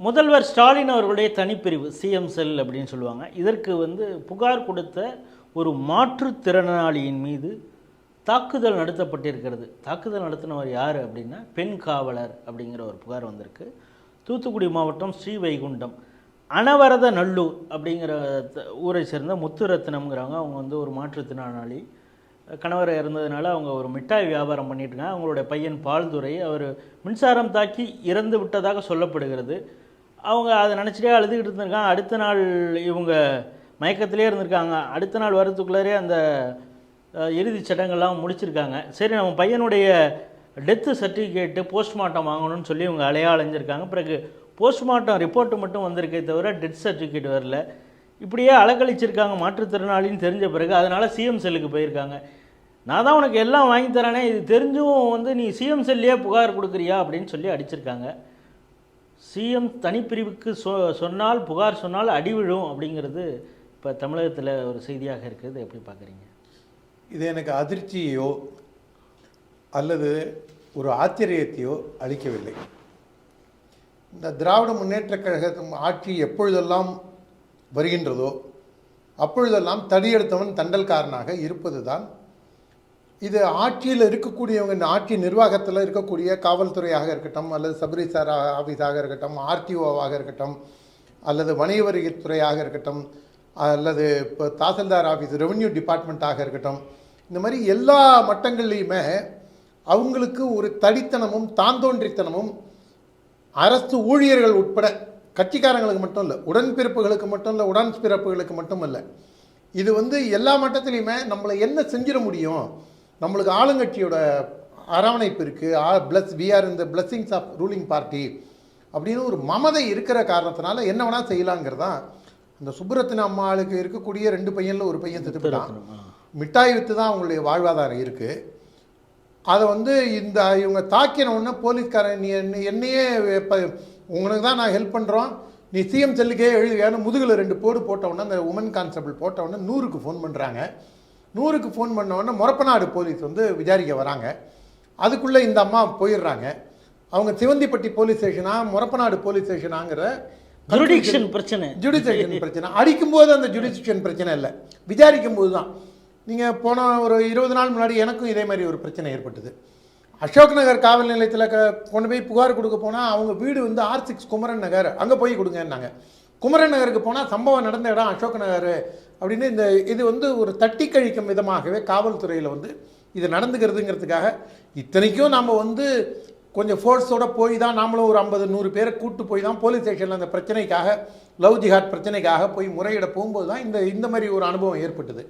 முதல்வர் ஸ்டாலின் அவர்களுடைய தனிப்பிரிவு சிஎம் செல் அப்படின்னு சொல்லுவாங்க. இதற்கு வந்து புகார் கொடுத்த ஒரு மாற்றுத்திறனாளியின் மீது தாக்குதல் நடத்தப்பட்டிருக்கிறது. தாக்குதல் நடத்தினவர் யார் அப்படின்னா பெண் காவலர் அப்படிங்கிற ஒரு புகார் வந்திருக்கு. தூத்துக்குடி மாவட்டம் ஸ்ரீவைகுண்டம். அனவரத நல்லூர் அப்படிங்கிற த- ஊரை சேர்ந்த முத்துரத்னம்ங்கிறவங்க அவங்க வந்து ஒரு மாற்றுத்திறனாளி கணவர் இறந்ததுனால அவங்க ஒரு மிட்டாய் வியாபாரம் பண்ணிட்டு இருக்காங்க. அவங்களுடைய பையன் பால்துரை அவர் மின்சாரம் தாக்கி இறந்து விட்டதாக சொல்லப்படுகிறது. அவங்க அதை நினச்சிட்டே அழுதுகிட்டு இருந்திருக்காங்க. அடுத்த நாள் இவங்க மயக்கத்திலே இருந்திருக்காங்க. அடுத்த நாள் வரத்துக்குள்ளாரே அந்த இறுதிச் சடங்கெல்லாம் முடிச்சிருக்காங்க. சரி நம்ம பையனுடைய டெத்து சர்டிஃபிகேட்டு போஸ்ட்மார்ட்டம் வாங்கணும்னு சொல்லி இவங்க அலையா அலைஞ்சிருக்காங்க பிறகு போஸ்ட்மார்ட்டம் ரிப்போர்ட்டு மட்டும் வந்திருக்கே தவிர டெத் சர்டிஃபிகேட் வரல. இப்படியே அலக்கழிச்சிருக்காங்க மாற்றுத்திறனாளின்னு தெரிஞ்ச பிறகு அதனால் சிஎம் செல்லுக்கு போயிருக்காங்க. நான் தான் உனக்கு எல்லாம் வாங்கி தரேனே. இது தெரிஞ்சும் வந்து நீ சிஎம் செல்லையே புகார் கொடுக்குறியா அப்படின்னு சொல்லி அடிச்சிருக்காங்க. சிஎம் தனிப்பிரிவுக்கு சொ சொன்னால் புகார் சொன்னால் அடி விழும் அப்படிங்கிறது இப்போ தமிழகத்தில் ஒரு செய்தியாக இருக்கிறது எப்படி பார்க்குறீங்க? இது எனக்கு அதிர்ச்சியோ அல்லது ஒரு ஆச்சரியத்தையோ அளிக்கவில்லை. இந்த திராவிட முன்னேற்ற கழகத்தின் ஆட்சி எப்பொழுதெல்லாம் வருகின்றதோ அப்பொழுதெல்லாம் தடியெடுத்தவன் தண்டல்காரனாக இருப்பது தான் இது ஆட்சியில் இருக்கக்கூடியவங்க இந்த ஆட்சி நிர்வாகத்தில் இருக்கக்கூடிய காவல்துறையாக இருக்கட்டும் அல்லது சபரிசார் ஆஃபீஸாக இருக்கட்டும் ஆர்டிஓவாக இருக்கட்டும் அல்லது வணிக வரித்துறையாக இருக்கட்டும் அல்லது இப்போ தாசில்தார் ஆஃபீஸ் ரெவென்யூ டிபார்ட்மெண்ட்டாக இருக்கட்டும் இந்த மாதிரி எல்லா மட்டங்கள்லையுமே அவங்களுக்கு ஒரு தடித்தனமும் தாந்தோன்றித்தனமும் அரசு ஊழியர்கள் உட்பட கட்சிக்காரங்களுக்கு மட்டும் இல்லை உடன்பிறப்புகளுக்கு மட்டும் இல்லை உடன் பிறப்புகளுக்கு மட்டும் இல்லை. இது வந்து எல்லா மட்டத்திலையுமே நம்மளை என்ன செஞ்சிட முடியும்? நம்மளுக்கு ஆளுங்கட்சியோட அரவணைப்பு இருக்குது பிளஸ் வி ஆர் இந்த பிளஸ்ஸிங்ஸ் ஆஃப் ரூலிங் பார்ட்டி அப்படின்னு ஒரு மமதை இருக்கிற காரணத்தினால என்ன வேணால் செய்யலாங்கிறது தான் இந்த சுப்புரத்தின அம்மாளுக்கு இருக்கக்கூடிய ரெண்டு பையனில் ஒரு பையன் செத்து போயிட்டான். மிட்டாய் விற்று தான் அவங்களுடைய வாழ்வாதாரம் இருக்குது அதை வந்து இந்த இவங்க தாக்கின உடனே போலீஸ்காரன் நீ என்ன என்னையே இப்போ உங்களுக்கு தான் நான் ஹெல்ப் பண்ணுறோம் நீ சிஎம் செல்லுக்கே எழுதுவேன்னு முதுகில் ரெண்டு போடு போட்ட உடனே அந்த உமன் கான்ஸ்டபிள் போட்ட உடனே நூறுக்கு ஃபோன் பண்ணுறாங்க நூறுக்கு ஃபோன் பண்ண உடனே மொரப்பநாடு போலீஸ் வந்து விசாரிக்க வராங்க. அதுக்குள்ளே இந்த அம்மா போயிடுறாங்க. அவங்க சிவந்திப்பட்டி போலீஸ் ஸ்டேஷனா மொரப்பநாடு போலீஸ் ஸ்டேஷனாங்கிற ஜுரிடிக்ஷன் பிரச்சனை. ஜுடிஷியன் பிரச்சனை. அடிக்கும்போது அந்த ஜுடிஷியன் பிரச்சனை இல்லை. விசாரிக்கும் போது தான். நீங்கள் போன ஒரு இருபது நாள் முன்னாடி எனக்கும் இதே மாதிரி ஒரு பிரச்சனை ஏற்பட்டது. அசோக் நகர் காவல் நிலையத்தில் க கொண்டு போய் புகார் கொடுக்க போனால் அவங்க வீடு வந்து ஆர் சிக்ஸ் குமரன் நகர். அங்கே போய் கொடுங்கன்னாங்க. குமரன் நகருக்கு போனால் சம்பவம் நடந்த இடம் அசோக் நகர் அப்படின்னு இந்த இது வந்து ஒரு தட்டி கழிக்கும் விதமாகவே காவல்துறையில் வந்து இது நடந்துக்கிறதுங்கிறதுக்காக இத்தனைக்கும் நம்ம வந்து கொஞ்சம் ஃபோர்ஸோட போய் தான் நாமளும் ஒரு ஐம்பது நூறு பேரை கூட்டு போய் தான் போலீஸ் ஸ்டேஷனில் அந்த பிரச்சனைக்காக லவ் ஜிஹாட் பிரச்சனைக்காக போய் முறையிட போகும்போது தான் இந்த இந்த மாதிரி ஒரு அனுபவம் ஏற்பட்டது.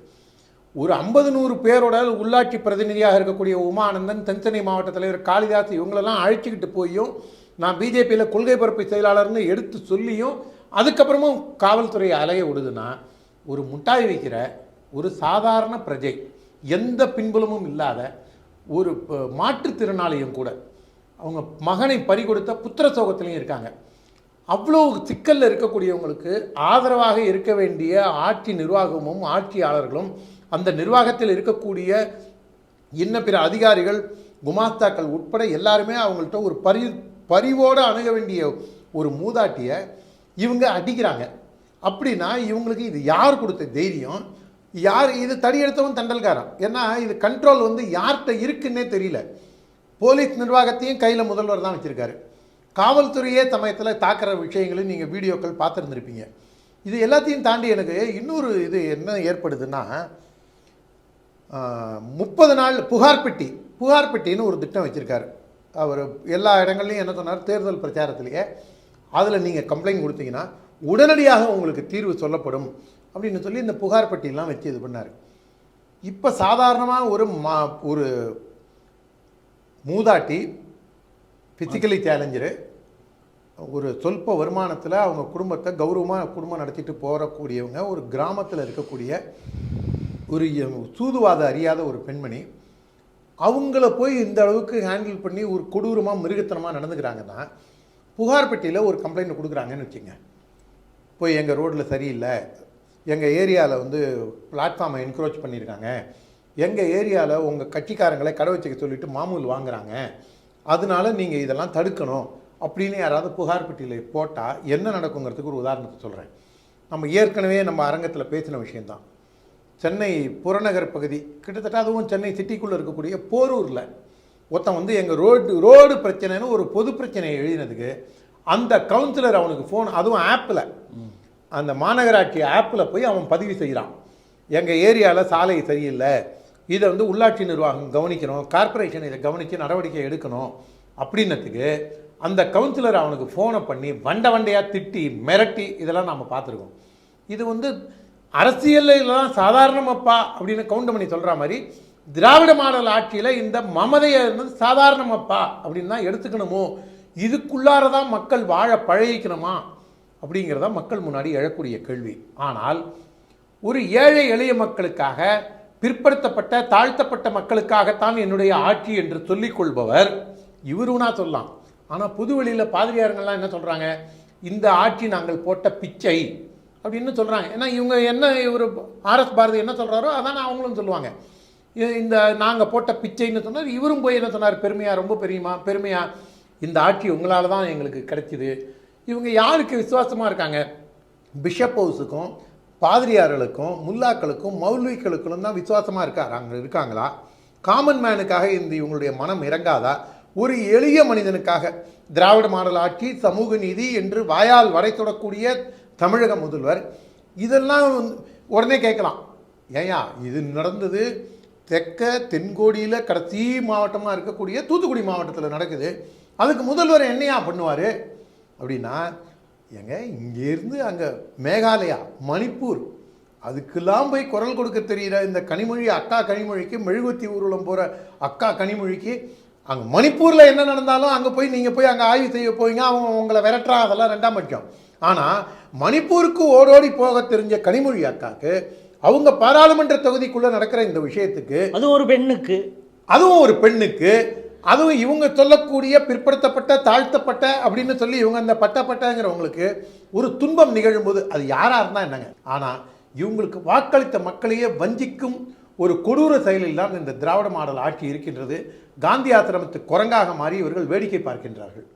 ஒரு ஐம்பது நூறு பேரோட உள்ளாட்சி பிரதிநிதியாக இருக்கக்கூடிய உமானந்தன் தென்சென்னை மாவட்ட தலைவர் காளிதாஸ் இவங்களெல்லாம் அழைச்சிக்கிட்டு போயும் நான் பிஜேபியில் கொள்கை பரப்பு செயலாளர்னு எடுத்து சொல்லியும் அதுக்கப்புறமும் காவல்துறை அலைய விடுதுன்னா ஒரு முட்டாய் வைக்கிற ஒரு சாதாரண பிரஜை எந்த பின்புலமும் இல்லாத ஒரு மாற்றுத்திறனாளியும் கூட அவங்க மகனை பறிகொடுத்த புத்திர சோகத்திலையும் இருக்காங்க. அவ்வளோ சிக்கலில் இருக்கக்கூடியவங்களுக்கு ஆதரவாக இருக்க வேண்டிய ஆட்சி நிர்வாகமும் ஆட்சியாளர்களும் அந்த நிர்வாகத்தில் இருக்கக்கூடிய இன்ன பிற அதிகாரிகள் குமாஸ்தாக்கள் உட்பட எல்லாருமே அவங்கள்ட்ட ஒரு பரி பரிவோடு அணுக வேண்டிய ஒரு மூதாட்டியை இவங்க அடிக்கிறாங்க. அப்படின்னா இவங்களுக்கு இது யார் கொடுத்த தைரியம்? யார் இது தடியெடுத்தவன் தண்டல்காரன். ஏன்னா இது கண்ட்ரோல் வந்து யார்கிட்ட இருக்குன்னே தெரியல. போலீஸ் நிர்வாகத்தையும் கையில் முதல்வர் தான் வச்சுருக்காரு. காவல்துறையே சமயத்தில் தாக்குற விஷயங்களையும் நீங்கள் வீடியோக்கள் பார்த்துருந்துருப்பீங்க. இது எல்லாத்தையும் தாண்டி எனக்கு இன்னொரு இது என்ன ஏற்படுதுன்னா முப்பது நாள் புகார் பெட்டி புகார் பெட்டின்னு ஒரு திட்டம் வச்சுருக்காரு. அவர் எல்லா இடங்கள்லையும் என்ன சொன்னார்? தேர்தல் பிரச்சாரத்திலேயே. அதில் நீங்கள் கம்ப்ளைண்ட் கொடுத்தீங்கன்னா உடனடியாக உங்களுக்கு தீர்வு சொல்லப்படும் அப்படின்னு சொல்லி இந்த புகார் பட்டியெல்லாம் வச்சு இது பண்ணார். இப்போ சாதாரணமாக ஒரு மா ஒரு மூதாட்டி ஃபிசிக்கலி சேலஞ்சரு ஒரு சொல்ப வருமானத்தில் அவங்க குடும்பத்தை கௌரவமாக குடும்பம் நடத்திட்டு போகக்கூடியவங்க ஒரு கிராமத்தில் இருக்கக்கூடிய ஒரு சூதுவாதம் சூதுவாத அறியாத ஒரு பெண்மணி அவங்கள போய் இந்த அளவுக்கு ஹேண்டில் பண்ணி ஒரு கொடூரமாக மிருகத்தனமாக நடந்துக்கிறாங்கன்னா புகார் பெட்டியில் ஒரு கம்ப்ளைண்ட் கொடுக்குறாங்கன்னு வச்சுங்க. போய் எங்கள் ரோட்டில் சரியில்லை. எங்கள் ஏரியாவில் வந்து பிளாட்ஃபார்மை என்க்ரோச் பண்ணியிருக்காங்க. எங்கள் ஏரியாவில் உங்கள் கட்சிக்காரங்களை கடை வச்சுக்க சொல்லிவிட்டு மாமூல் வாங்குறாங்க. அதனால நீங்கள் இதெல்லாம் தடுக்கணும் அப்படின்னு யாராவது புகார் பெட்டியில் போட்டால் என்ன நடக்குங்கிறதுக்கு ஒரு உதாரணத்தை சொல்கிறேன் நம்ம ஏற்கனவே நம்ம அரங்கத்தில் பேசின விஷயந்தான் சென்னை புறநகர் பகுதி கிட்டத்தட்ட அதுவும் சென்னை சிட்டிக்குள்ளே இருக்கக்கூடிய போரூரில் ஒருத்தன் வந்து எங்கள் ரோடு ரோடு பிரச்சனைன்னு ஒரு பொது பிரச்சனையை எழுதினதுக்கு அந்த கவுன்சிலர் அவனுக்கு ஃபோன் அதுவும் ஆப்பில் அந்த மாநகராட்சி ஆப்பில் போய் அவன் பதிவு செய்கிறான் எங்கள் ஏரியாவில் சாலை சரியில்லை. இதை வந்து உள்ளாட்சி நிர்வாகம் கவனிக்கணும். கார்ப்பரேஷன் இதை கவனித்து நடவடிக்கை எடுக்கணும். அப்படின்னத்துக்கு அந்த கவுன்சிலர் அவனுக்கு ஃபோனை பண்ணி வண்ட வண்டையாக திட்டி மிரட்டி இதெல்லாம் நாம் பார்த்துருக்கோம். இது வந்து அரசியல்லாம் சாதாரணமாப்பா அப்படின்னு கவுண்டமணி சொல்கிற மாதிரி திராவிட மாடல் ஆட்சியில் இந்த மமதையை வந்து சாதாரணமாப்பா அப்படின்னு தான் எடுத்துக்கணுமோ? இதுக்குள்ளார தான் மக்கள் வாழ பழகிக்கணுமா? அப்படிங்கிறத மக்கள் முன்னாடி எழக்கூடிய கேள்வி. ஆனால் ஒரு ஏழை எளிய மக்களுக்காக பிற்படுத்தப்பட்ட தாழ்த்தப்பட்ட மக்களுக்காகத்தான் என்னுடைய ஆட்சி என்று சொல்லிக் கொள்பவர் இவருனா சொல்லலாம். ஆனால் புதுவெளியில் பாதிரியாருங்கள்லாம் என்ன சொல்கிறாங்க இந்த ஆட்சி நாங்கள் போட்ட பிச்சை அப்படின்னு சொல்கிறாங்க ஏன்னா இவங்க என்ன ஒரு ஆர்எஸ் பாரதி என்ன சொல்கிறாரோ அதான் அவங்களும் சொல்லுவாங்க. இந்த நாங்கள் போட்ட பிச்சைன்னு சொன்னார். இவரும் போய் என்ன சொன்னார்? பெருமையாக ரொம்ப பெரியமா பெருமையாக இந்த ஆட்சி உங்களால் தான் எங்களுக்கு கிடைச்சிது. இவங்க யாருக்கு விசுவாசமாக இருக்காங்க? பிஷப் ஹவுஸுக்கும் பாதிரியார்களுக்கும் முல்லாக்களுக்கும் மௌல்விகளுக்கும் தான் விசுவாசமாக இருக்கார் இருக்காங்களா? காமன் மேனுக்காக இந்த இவங்களுடைய மனம் இறங்காதா? ஒரு எளிய மனிதனுக்காக திராவிட மாடல் ஆட்சி சமூக நீதி என்று வாயால் வரை தொடக்கூடிய தமிழக முதல்வர். இதெல்லாம் உடனே கேட்கலாம். ஏயா இது நடந்தது தெற்க தென்கோடியில் கடைசி மாவட்டமாக இருக்கக்கூடிய தூத்துக்குடி மாவட்டத்தில் நடக்குது. அதுக்கு முதல்வர் என்னையா பண்ணுவார்? அப்படின்னா ஏங்க இங்கேருந்து அங்கே மேகாலயா மணிப்பூர் அதுக்கெல்லாம் போய் குரல் கொடுக்க தெரிகிற இந்த கனிமொழி அக்கா கனிமொழிக்கு மெழுகுத்தி ஊர்வலம் போகிற அக்கா கனிமொழிக்கு அங்கே மணிப்பூரில் என்ன நடந்தாலும் அங்கே போய் நீங்கள் போய் அங்கே ஆய்வு செய்ய போவீங்க அவங்க உங்களை விரட்டுறான் அதெல்லாம் ரெண்டாம் பட்சம். ஆனால் மணிப்பூருக்கு ஓடோடி போக தெரிஞ்ச கனிமொழி அக்காவுக்கு அவங்க பாராளுமன்ற தொகுதிக்குள்ளே நடக்கிற இந்த விஷயத்துக்கு அது ஒரு பெண்ணுக்கு. அதுவும் ஒரு பெண்ணுக்கு அதுவும் இவங்க சொல்லக்கூடிய பிற்படுத்தப்பட்ட தாழ்த்தப்பட்ட அப்படின்னு சொல்லி இவங்க அந்த பட்டப்பட்டங்கிறவங்களுக்கு ஒரு துன்பம் நிகழும்போது அது யாராக இருந்தால் என்னங்க? ஆனால் இவங்களுக்கு வாக்களித்த மக்களையே வஞ்சிக்கும் ஒரு கொடூர செயலில் தான் இந்த திராவிட மாடல் ஆட்சி இருக்கின்றது. காந்தி ஆசிரமத்து குரங்காக மாறி இவர்கள் வேடிக்கை பார்க்கின்றார்கள்.